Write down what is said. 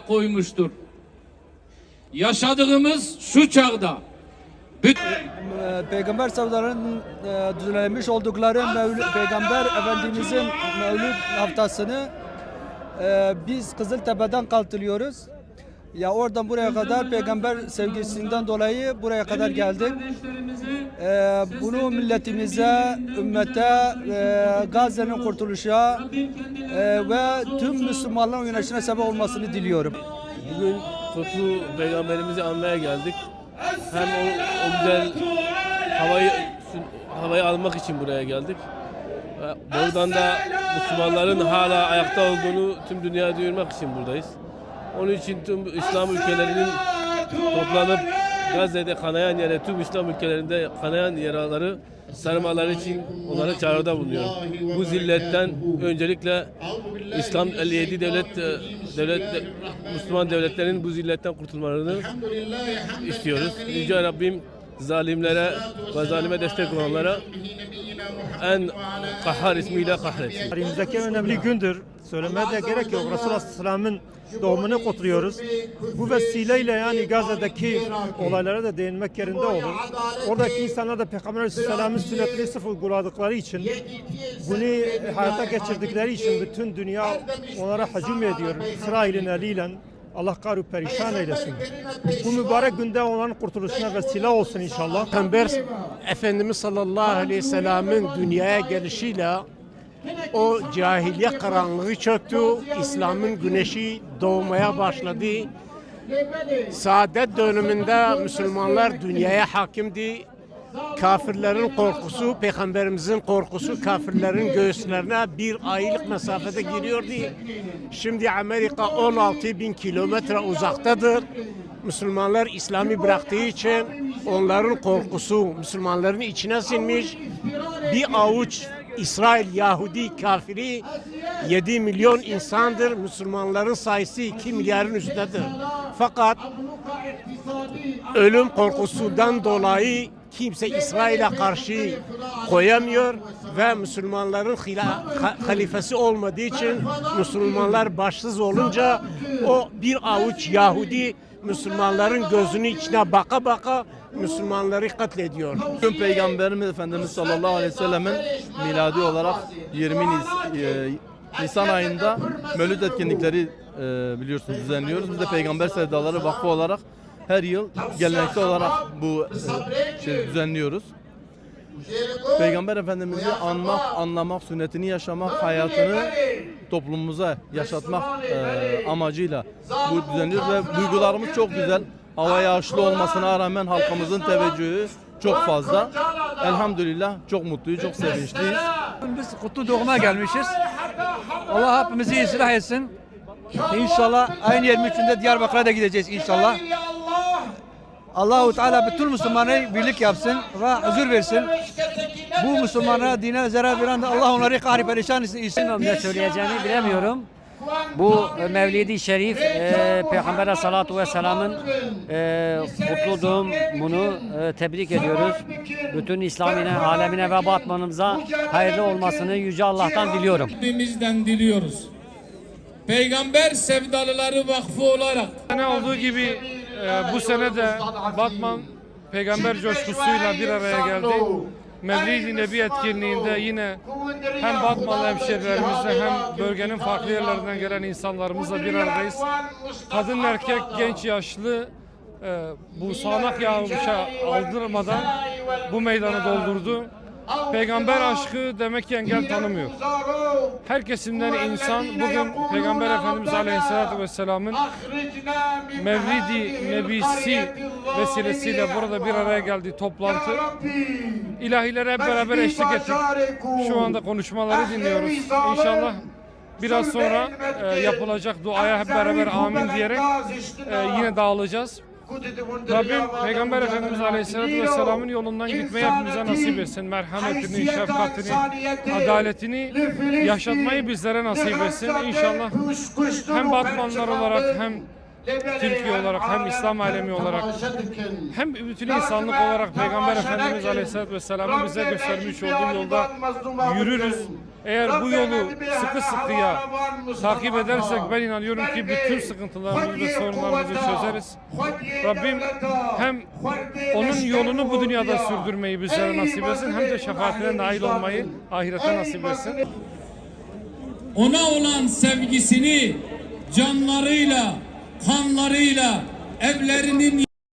koymuştur. Yaşadığımız şu çağda Ee, Peygamber savlarının e, düzenlemiş oldukları Mevlü- Peygamber Efendimizin Mevlüt haftasını e, biz Kızıltepe'den kalkılıyoruz. Ya oradan buraya kadar peygamber sevgisinden dolayı buraya kadar geldik. Ee, bunu milletimize, ümmete, e, Gazze'nin kurtuluşa e, ve tüm Müslümanların uyanışına sebep olmasını diliyorum. Bugün kutlu peygamberimizi anmaya geldik. Hem o, o güzel havayı havayı almak için buraya geldik. Ve Buradan da Müslümanların hala ayakta olduğunu tüm dünyaya duyurmak için buradayız. Onun için tüm İslam ülkelerinin toplanıp Gazze'de kanayan yere, tüm İslam ülkelerinde kanayan yaraları sarmaları için onlara çağrıda bulunuyorum. Bu zilletten öncelikle İslam 57 devlet e, devlet Müslüman devletlerin bu zilletten kurtulmalarını istiyoruz. Yüce Rabbim zalimlere ve zalime destek olanlara en kahhar ismiyle kahretsin. Tarihimizdeki önemli gündür. Söylemeye de gerek yok. Resulullah Aleyhisselam'ın doğumunu kutluyoruz. Bu vesileyle yani Gazze'deki olaylara da değinmek yerinde olur. Oradaki insanlar da Peygamber Aleyhisselam'ın sünnetini sırf uyguladıkları için, bunu hayata geçirdikleri için bütün dünya onlara hacim ediyor. İsrail'in eliyle Allah karu perişan eylesin. Bu mübarek günde onların kurtuluşuna vesile olsun inşallah. Peygamber Efendimiz sallallahu aleyhi ve sellem'in dünyaya gelişiyle o cahiliye karanlığı çöktü. İslam'ın güneşi doğmaya başladı. Saadet döneminde Müslümanlar dünyaya hakimdi. Kafirlerin korkusu, peygamberimizin korkusu kafirlerin göğüslerine bir aylık mesafede giriyordu. Şimdi Amerika 16 bin kilometre uzaktadır. Müslümanlar İslam'ı bıraktığı için onların korkusu Müslümanların içine sinmiş. Bir avuç İsrail Yahudi kafiri 7 milyon insandır. Müslümanların sayısı 2 milyarın üstündedir. Fakat ölüm korkusundan dolayı kimse İsrail'e karşı koyamıyor ve Müslümanların hila- ha- halifesi olmadığı için Müslümanlar başsız olunca o bir avuç Yahudi Müslümanların gözünün içine baka baka Müslümanları katlediyor. Bugün Peygamberimiz Efendimiz sallallahu aleyhi ve sellemin miladi olarak 20 Nis- e, Nisan ayında Mevlüt etkinlikleri e, biliyorsunuz düzenliyoruz. Biz de Peygamber Sevdaları Vakfı olarak her yıl geleneksel olarak bu e, şey düzenliyoruz. Peygamber Efendimiz'i anmak, anlamak, sünnetini yaşamak, hayatını toplumumuza yaşatmak e, amacıyla bu düzenliyoruz ve duygularımız çok güzel. Hava yağışlı olmasına rağmen halkımızın teveccühü çok fazla. Elhamdülillah çok mutluyuz, çok sevinçliyiz. Biz kutlu doğuma gelmişiz. Allah hepimizi ıslah etsin. İnşallah ayın 23'ünde Diyarbakır'a da gideceğiz inşallah. Allahu Teala bütün Müslümanları birlik yapsın ve huzur versin. Bu Müslümanlara dine zarar veren de Allah onları kahri perişan etsin. Bilmiyorum ne söyleyeceğimi bilemiyorum. Bu e, Mevlid-i Şerif e, Peygamber Aleyhissalatu Vesselam'ın e, kutlu doğumunu e, tebrik ediyoruz. Bütün İslamine, alemine ve batmanımıza hayırlı olmasını Yüce Allah'tan diliyorum. Rabbimizden diliyoruz. Peygamber Sevdalıları Vakfı olarak sene olduğu gibi e, bu sene de Batman peygamber coşkusuyla bir araya geldi. Mevlid-i Nebi etkinliğinde yine hem Batmanlı hemşerilerimizle hem bölgenin farklı yerlerinden gelen insanlarımızla bir aradayız. Kadın erkek genç yaşlı e, bu sağanak yağışa aldırmadan bu meydanı doldurdu. Peygamber aşkı demek ki engel tanımıyor. Her kesimden insan bugün Peygamber Efendimiz Aleyhisselatü Vesselam'ın Mevlidi Nebisi vesilesiyle burada bir araya geldiği toplantı. İlahilere hep beraber eşlik ettik. Şu anda konuşmaları dinliyoruz. İnşallah biraz sonra e, yapılacak duaya hep beraber amin diyerek e, yine dağılacağız. Rabbim Peygamber Efendimiz Aleyhisselatü Vesselam'ın yolundan gitmeyi hepimize nasip etsin. Merhametini, şefkatini, adaletini yaşatmayı bizlere nasip etsin. İnşallah hem Batmanlar olarak hem Türkiye olarak hem İslam alemi olarak hem bütün insanlık olarak Peygamber Efendimiz Aleyhisselatü Vesselam'ın bize göstermiş olduğu yolda yürürüz. Eğer bu yolu sıkı sıkıya takip edersek ben inanıyorum ki bütün sıkıntılarımızı ve sorunlarımızı çözeriz. Rabbim hem onun yolunu bu dünyada sürdürmeyi bizlere nasip etsin hem de şefaatine nail olmayı ahirete nasip etsin. Ona olan sevgisini canlarıyla, kanlarıyla, evlerinin